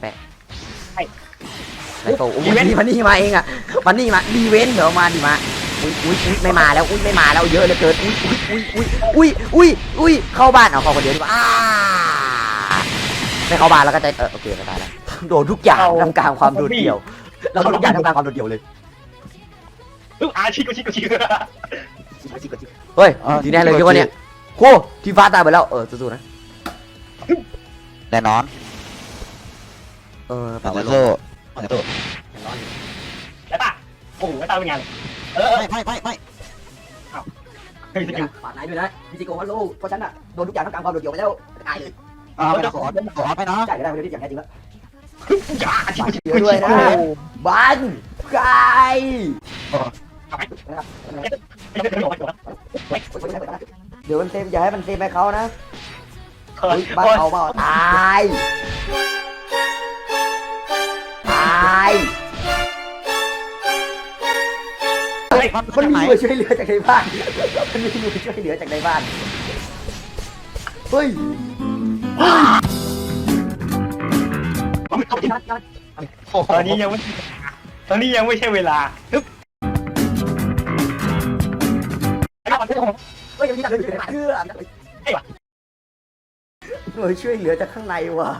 แปะไอ้ไอ้โตอุ้ยมันนี่มันนี่มาเองอะมันนี่มาดีเว้นเหรอมาดิมาอุ้ยอุ้ยอุ้ยไม่มาแล้วอุ้ยไม่มาแล้วเยอะเหลือเกินอุ้ยอุ้ยอุ้ยอุ้ยอุ้ยอุ้ยเข้าบ้านเอาเข้าคนเดียวดีกว่าอ้าไม่เข้าบ้านแล้วก็จะเออโอเคไม่ตายแล้วโดนทุกอย่างทำกลางความโดดเดี่ยวเราทุกอย่างทำกลางความโดดเดี่ยวเลยอึ๊บอาชิโกชิโกชิเฮ้ยดีแน่เลยเยอะกว่าเนี่ยครูที่ฟ้าตายไปแล้วเออสู้ๆนะแน่นอน เออฝั่งไปโซ่ฝั่งโซ่แล้วป่ะโอ้โหตาเป็นไงเออไม่ไม่ไม่ไม่เฮ้ยสกิลฝาดนายด้วยนะพิจิโกวันโลเพราะฉันอะโดนทุกอย่างทำกลางความโดดเดี่ยวไปแล้วตายเลยอ่าไม่ต้องขอขอไปนะจ่ายไม่ได้ไม่ได้อย่างแท้จริงแล้วยาชิโกชิเยอะด้วยนะบันไกเดี๋ยวมันเซฟอย่าให้มันเซฟให้เขานะเฮ้ยบ้านเขาเปล่าตายายมันมีมือช่วยเหลือจากในบ้าน มันมีมือช่วยเหลือจากในบ้าน เฮ้ยตอนนี้ยังไม่ตอนนี้ยังไม่ใช่เวลาฮึบเฮ้ยยังมีการช่วยเหลือเชื่อหน่วยช่วยเหลือจากข้างในว่ะ